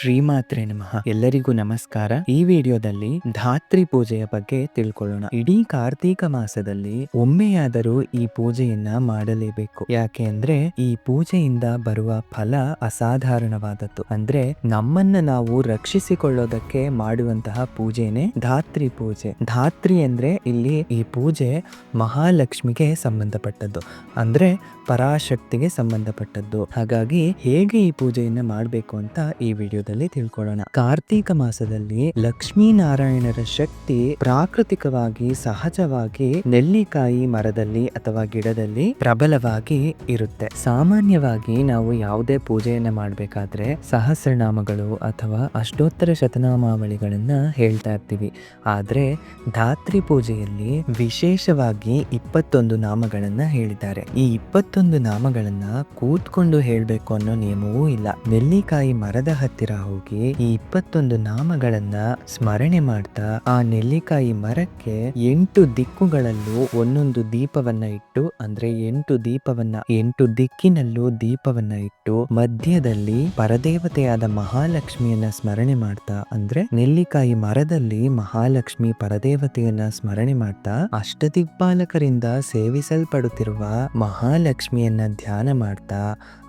ಶ್ರೀಮಾತ್ರೆ ನಮಃ. ಎಲ್ಲರಿಗೂ ನಮಸ್ಕಾರ. ಈ ವಿಡಿಯೋದಲ್ಲಿ ಧಾತ್ರಿ ಪೂಜೆಯ ಬಗ್ಗೆ ತಿಳ್ಕೊಳ್ಳೋಣ. ಇಡೀ ಕಾರ್ತೀಕ ಮಾಸದಲ್ಲಿ ಒಮ್ಮೆಯಾದರೂ ಈ ಪೂಜೆಯನ್ನ ಮಾಡಲೇಬೇಕು. ಯಾಕೆ ಅಂದ್ರೆ ಈ ಪೂಜೆಯಿಂದ ಬರುವ ಫಲ ಅಸಾಧಾರಣವಾದದ್ದು. ಅಂದ್ರೆ ನಮ್ಮನ್ನ ನಾವು ರಕ್ಷಿಸಿಕೊಳ್ಳೋದಕ್ಕೆ ಮಾಡುವಂತಹ ಪೂಜೆನೆ ಧಾತ್ರಿ ಪೂಜೆ. ಧಾತ್ರಿ ಅಂದ್ರೆ ಇಲ್ಲಿ ಈ ಪೂಜೆ ಮಹಾಲಕ್ಷ್ಮಿಗೆ ಸಂಬಂಧಪಟ್ಟದ್ದು. ಅಂದ್ರೆ ಪರಾಶಕ್ತಿಗೆ ಸಂಬಂಧಪಟ್ಟದ್ದು. ಹಾಗಾಗಿ ಹೇಗೆ ಈ ಪೂಜೆಯನ್ನ ಮಾಡಬೇಕು ಅಂತ ಈ ವಿಡಿಯೋದಲ್ಲಿ ತಿಳ್ಕೊಳ್ಳೋಣ. ಕಾರ್ತೀಕ ಮಾಸದಲ್ಲಿ ಲಕ್ಷ್ಮೀನಾರಾಯಣರ ಶಕ್ತಿ ಪ್ರಾಕೃತಿಕವಾಗಿ ಸಹಜವಾಗಿ ನೆಲ್ಲಿಕಾಯಿ ಮರದಲ್ಲಿ ಅಥವಾ ಗಿಡದಲ್ಲಿ ಪ್ರಬಲವಾಗಿ ಇರುತ್ತೆ. ಸಾಮಾನ್ಯವಾಗಿ ನಾವು ಯಾವುದೇ ಪೂಜೆಯನ್ನ ಮಾಡಬೇಕಾದ್ರೆ ಸಹಸ್ರನಾಮಗಳು ಅಥವಾ ಅಷ್ಟೋತ್ತರ ಶತನಾಮಾವಳಿಗಳನ್ನ ಹೇಳ್ತಾ ಇರ್ತೀವಿ. ಆದ್ರೆ ಧಾತ್ರಿ ಪೂಜೆಯಲ್ಲಿ ವಿಶೇಷವಾಗಿ ಇಪ್ಪತ್ತೊಂದು ನಾಮಗಳನ್ನ ಹೇಳಿದ್ದಾರೆ. ಈ ಇಪ್ಪತ್ತೊಂದು ನಾಮಗಳನ್ನ ಕೂತ್ಕೊಂಡು ಹೇಳ್ಬೇಕು ಅನ್ನೋ ನಿಯಮವೂ ಇಲ್ಲ. ನೆಲ್ಲಿಕಾಯಿ ಮರದ ಹತ್ತಿರ ಹೋಗಿ ಈ ಇಪ್ಪತ್ತೊಂದು ನಾಮಗಳನ್ನ ಸ್ಮರಣೆ ಮಾಡ್ತಾ ಆ ನೆಲ್ಲಿಕಾಯಿ ಮರಕ್ಕೆ ಎಂಟು ದಿಕ್ಕುಗಳಲ್ಲೂ ಒಂದೊಂದು ದೀಪವನ್ನ ಇಟ್ಟು, ಅಂದ್ರೆ ಎಂಟು ದೀಪವನ್ನ, ಎಂಟು ದಿಕ್ಕಿನಲ್ಲೂ ದೀಪವನ್ನ ಇಟ್ಟು ಮಧ್ಯದಲ್ಲಿ ಪರದೇವತೆಯಾದ ಮಹಾಲಕ್ಷ್ಮಿಯನ್ನ ಸ್ಮರಣೆ ಮಾಡ್ತಾ, ಅಂದ್ರೆ ನೆಲ್ಲಿಕಾಯಿ ಮರದಲ್ಲಿ ಮಹಾಲಕ್ಷ್ಮಿ ಪರದೇವತೆಯನ್ನ ಸ್ಮರಣೆ ಮಾಡ್ತಾ ಅಷ್ಟದಿಕ್ಪಾಲಕರಿಂದ ಸೇವಿಸಲ್ಪಡುತ್ತಿರುವ ಮಹಾಲಕ್ಷ್ಮಿಯನ್ನ ಧ್ಯಾನ ಮಾಡ್ತಾ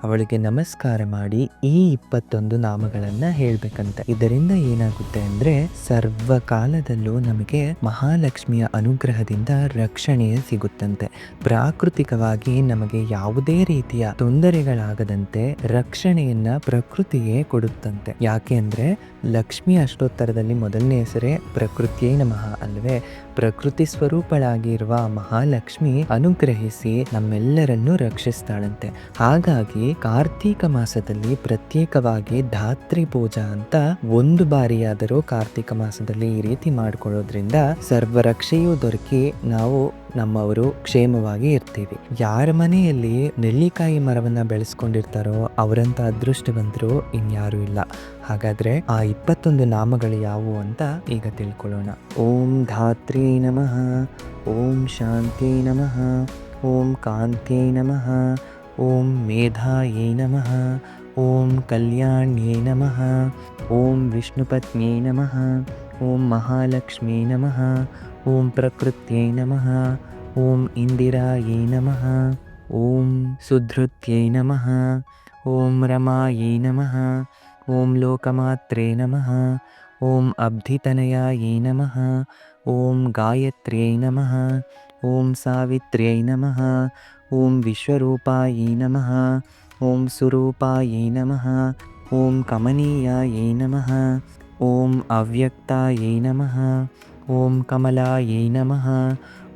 ಅವಳಿಗೆ ನಮಸ್ಕಾರ ಮಾಡಿ ಈ ಇಪ್ಪತ್ತೊಂದು ನಾಮಗಳನ್ನ ಹೇಳ್ಬೇಕಂತೆ. ಇದರಿಂದ ಏನಾಗುತ್ತೆ ಅಂದ್ರೆ ಸರ್ವ ಕಾಲದಲ್ಲೂ ನಮಗೆ ಮಹಾಲಕ್ಷ್ಮಿಯ ಅನುಗ್ರಹದಿಂದ ರಕ್ಷಣೆ ಸಿಗುತ್ತಂತೆ. ಪ್ರಾಕೃತಿಕವಾಗಿ ನಮಗೆ ಯಾವುದೇ ರೀತಿಯ ತೊಂದರೆಗಳಾಗದಂತೆ ರಕ್ಷಣೆಯನ್ನ ಪ್ರಕೃತಿಯೇ ಕೊಡುತ್ತಂತೆ. ಯಾಕೆ ಅಂದ್ರೆ ಲಕ್ಷ್ಮಿ ಅಷ್ಟೋತ್ತರದಲ್ಲಿ ಮೊದಲನೇ ಹೆಸರೇ ಪ್ರಕೃತಿಯೇ ನಮಃ ಅಲ್ವೇ? ಪ್ರಕೃತಿ ಸ್ವರೂಪಳಾಗಿರುವ ಮಹಾಲಕ್ಷ್ಮಿ ಅನುಗ್ರಹಿಸಿ ನಮ್ಮೆಲ್ಲರನ್ನೂ ರಕ್ಷಿಸ್ತಾಳಂತೆ. ಹಾಗಾಗಿ ಕಾರ್ತೀಕ ಮಾಸದಲ್ಲಿ ಪ್ರತ್ಯೇಕವಾಗಿ ಧಾತ್ರಿ ಪೂಜಾ ಅಂತ ಒಂದು ಬಾರಿಯಾದರೂ ಕಾರ್ತೀಕ ಮಾಸದಲ್ಲಿ ಈ ರೀತಿ ಮಾಡ್ಕೊಳ್ಳೋದ್ರಿಂದ ಸರ್ವರಕ್ಷೆಯೂ ದೊರಕಿ ನಾವು ನಮ್ಮವರು ಕ್ಷೇಮವಾಗಿ ಇರ್ತೀವಿ. ಯಾರ ಮನೆಯಲ್ಲಿ ನೆಲ್ಲಿಕಾಯಿ ಮರವನ್ನು ಬೆಳೆಸ್ಕೊಂಡಿರ್ತಾರೋ ಅವರಂತ ಅದೃಷ್ಟವಂತರು ಇನ್ಯಾರೂ ಇಲ್ಲ. ಹಾಗಾದ್ರೆ ಆ ಇಪ್ಪತ್ತೊಂದು ನಾಮಗಳು ಯಾವುವು ಅಂತ ಈಗ ತಿಳ್ಕೊಳ್ಳೋಣ. ಓಂ ಧಾತ್ರಿ ನಮಃ, ಓಂ ಶಾಂತಿ ನಮಃ, ಓಂ ಕಾಂತಿ ನಮಃ, ಓಂ ಮೇಧಾಯೇ ನಮಃ, ಓಂ ಕಲ್ಯಾಣ್ಯೇ ನಮಃ, ಓಂ ವಿಷ್ಣುಪತ್ನ್ಯೇ ನಮಃ, ಓಂ ಮಹಾಲಕ್ಷ್ಮೀ ನಮಃ ಓಂ ಪ್ರಕೃತ್ಯೈ ನಮಃ ಓಂ ಇಂದಿರಾಯೇ ನಮಃ ಓಂ ಸುಧೃತ್ಯೈ ನಮಃ ಓಂ ರಮಾಯೇ ನಮಃ ಓಂ ಲೋಕಮಾತ್ರೇ ನಮಃ ಓಂ ಅಬ್ಧಿತನಯಾಯೇ ನಮಃ ಓಂ ಗಾಯತ್ರ್ಯೈ ನಮಃ ಓಂ ಸಾವಿತ್ರ್ಯೈ ನಮಃ ಓಂ ವಿಶ್ವರೂಪಾಯೇ ನಮಃ ಓಂ ಸುರೂಪಾಯೇ ನಮಃ ಓಂ ಕಮನೀಯಾಯೇ ನಮಃ ಓಂ ಅವ್ಯಕ್ತಾಯೇ ನಮಃ ॐ कमलायै नमः।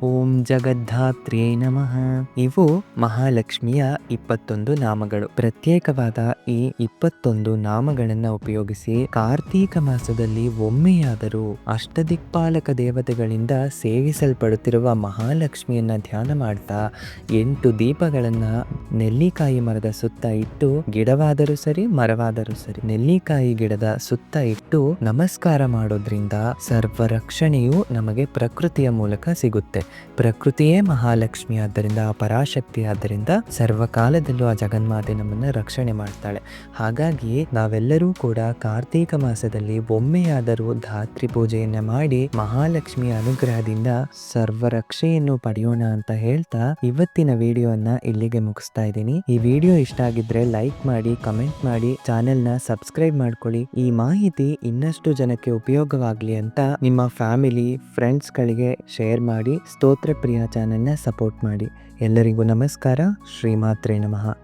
ಓಂ ಜಗದ್ಧಾತ್ರೇ ನಮಃ. ಇವು ಮಹಾಲಕ್ಷ್ಮಿಯ ಇಪ್ಪತ್ತೊಂದು ನಾಮಗಳು. ಪ್ರತ್ಯೇಕವಾದ ಈ ಇಪ್ಪತ್ತೊಂದು ನಾಮಗಳನ್ನು ಉಪಯೋಗಿಸಿ ಕಾರ್ತೀಕ ಮಾಸದಲ್ಲಿ ಒಮ್ಮೆಯಾದರೂ ಅಷ್ಟದಿಕ್ಪಾಲಕ ದೇವತೆಗಳಿಂದ ಸೇವಿಸಲ್ಪಡುತ್ತಿರುವ ಮಹಾಲಕ್ಷ್ಮಿಯನ್ನ ಧ್ಯಾನ ಮಾಡ್ತಾ ಎಂಟು ದೀಪಗಳನ್ನ ನೆಲ್ಲಿಕಾಯಿ ಮರದ ಸುತ್ತ ಇಟ್ಟು ಗಿಡವಾದರೂ ಸರಿ, ಮರವಾದರೂ ಸರಿ ನೆಲ್ಲಿಕಾಯಿ ಗಿಡದ ಸುತ್ತ ಇಟ್ಟು ನಮಸ್ಕಾರ ಮಾಡೋದ್ರಿಂದ ಸರ್ವ ರಕ್ಷಣೆಯು ನಮಗೆ ಪ್ರಕೃತಿಯ ಮೂಲಕ ಸಿಗುತ್ತೆ. ಪ್ರಕೃತಿಯೇ ಮಹಾಲಕ್ಷ್ಮಿ ಆದ್ದರಿಂದ, ಪರಾಶಕ್ತಿ ಆದ್ದರಿಂದ ಸರ್ವಕಾಲದಲ್ಲೂ ಆ ಜಗನ್ಮಾತೆ ನಮ್ಮನ್ನು ರಕ್ಷಣೆ ಮಾಡ್ತಾಳೆ. ಹಾಗಾಗಿ ನಾವೆಲ್ಲರೂ ಕೂಡ ಕಾರ್ತೀಕ ಮಾಸದಲ್ಲಿ ಒಮ್ಮೆಯಾದರೂ ಧಾತ್ರಿ ಪೂಜೆಯನ್ನು ಮಾಡಿ ಮಹಾಲಕ್ಷ್ಮಿಯ ಅನುಗ್ರಹದಿಂದ ಸರ್ವರಕ್ಷೆಯನ್ನು ಪಡೆಯೋಣ ಅಂತ ಹೇಳ್ತಾ ಇವತ್ತಿನ ವಿಡಿಯೋನ ಇಲ್ಲಿಗೆ ಮುಗಿಸ್ತಾ ಇದ್ದೀನಿ. ಈ ವಿಡಿಯೋ ಇಷ್ಟ ಆಗಿದ್ರೆ ಲೈಕ್ ಮಾಡಿ, ಕಮೆಂಟ್ ಮಾಡಿ, ಚಾನೆಲ್ನ ಸಬ್ಸ್ಕ್ರೈಬ್ ಮಾಡ್ಕೊಳ್ಳಿ. ಈ ಮಾಹಿತಿ ಇನ್ನಷ್ಟು ಜನಕ್ಕೆ ಉಪಯೋಗವಾಗಲಿ ಅಂತ ನಿಮ್ಮ ಫ್ಯಾಮಿಲಿ, ಫ್ರೆಂಡ್ಸ್ಗಳಿಗೆ ಶೇರ್ ಮಾಡಿ ಸ್ತೋತ್ರ ಪ್ರಿಯ ಚಾನೆಲ್ನ ಸಪೋರ್ಟ್ ಮಾಡಿ. ಎಲ್ಲರಿಗೂ ನಮಸ್ಕಾರ. ಶ್ರೀಮಾತ್ರೇ ನಮಃ.